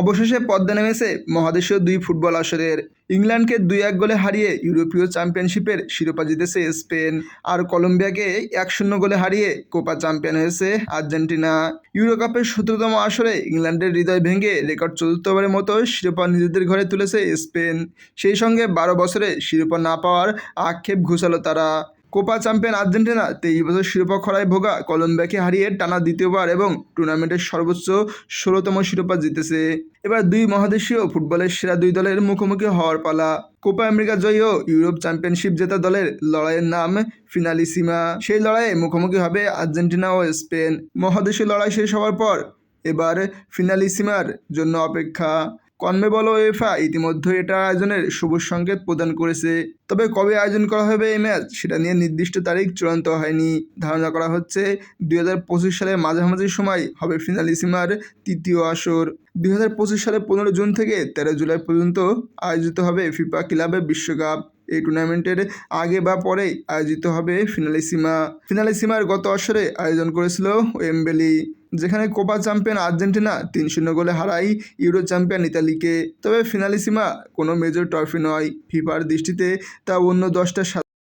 অবশেষে পদ্মা নেমেছে মহাদেশীয় দুই ফুটবল আসরের। ইংল্যান্ডকে দুই এক গোলে হারিয়ে ইউরোপীয় চ্যাম্পিয়নশিপের শিরোপা জিতেছে স্পেন। আর কলম্বিয়াকে এক শূন্য গোলে হারিয়ে কোপা চ্যাম্পিয়ন হয়েছে আর্জেন্টিনা। ইউরোকাপের সতেরোতম আসরে ইংল্যান্ডের হৃদয় ভেঙে রেকর্ড চতুর্থবারের মতো শিরোপা নিজেদের ঘরে তুলেছে স্পেন। সেই সঙ্গে বারো বছরে শিরোপা না পাওয়ার আক্ষেপ ঘুষালো তারা। কোপা চ্যাম্পিয়ন আর্জেন্টিনা, তেইশ বছর শিরোপা খরায় ভোগা কলম্বিয়াকে হারিয়ে টানা দ্বিতীয়বার এবং টুর্নামেন্টের সর্বোচ্চ ষোলোতম শিরোপা জিতেছে। এবার দুই মহাদেশীয় ফুটবলের সেরা দুই দলের মুখোমুখি হওয়ার পালা। কোপা আমেরিকা জয়ী ও ইউরোপ চ্যাম্পিয়নশিপ জেতা দলের লড়াইয়ের নাম ফিনালিসিমা। সেই লড়াইয়ে মুখোমুখি হবে আর্জেন্টিনা ও স্পেন। মহাদেশীয় লড়াই শেষ হওয়ার পর এবার ফিনালিসিমার জন্য অপেক্ষা। কনমেবল ও এফা ইতিমধ্যে এটা আয়োজনের সবুজ সংকেত প্রদান করেছে। তবে কবে আয়োজন করা হবে এই ম্যাচ, সেটা নিয়ে নির্দিষ্ট তারিখ চূড়ান্ত হয়নি। ধারণা করা হচ্ছে দুই হাজার পঁচিশ সালের মাঝামাঝি সময় হবে ফিনালিসিমার তৃতীয় আসর। দুই হাজার পঁচিশ সালের পনেরো জুন থেকে তেরো জুলাই পর্যন্ত আয়োজিত হবে ফিফা ক্লাবের বিশ্বকাপ। এই টুর্নামেন্টের আগে বা পরেই আয়োজিত হবে ফিনালিসিমা। ফিনালিসিমার গত আসরে আয়োজন করেছিল ওয়েম্বেলি। যেখানে কোপা চ্যাম্পিয়ন আর্জেন্টিনা তিন শূন্য গোলে হারাই ইউরো চ্যাম্পিয়ন ইতালিকে। তবে ফিনালিসিমা কোনো মেজর ট্রফি নয়। ফিফার দৃষ্টিতে তা অন্য দশটা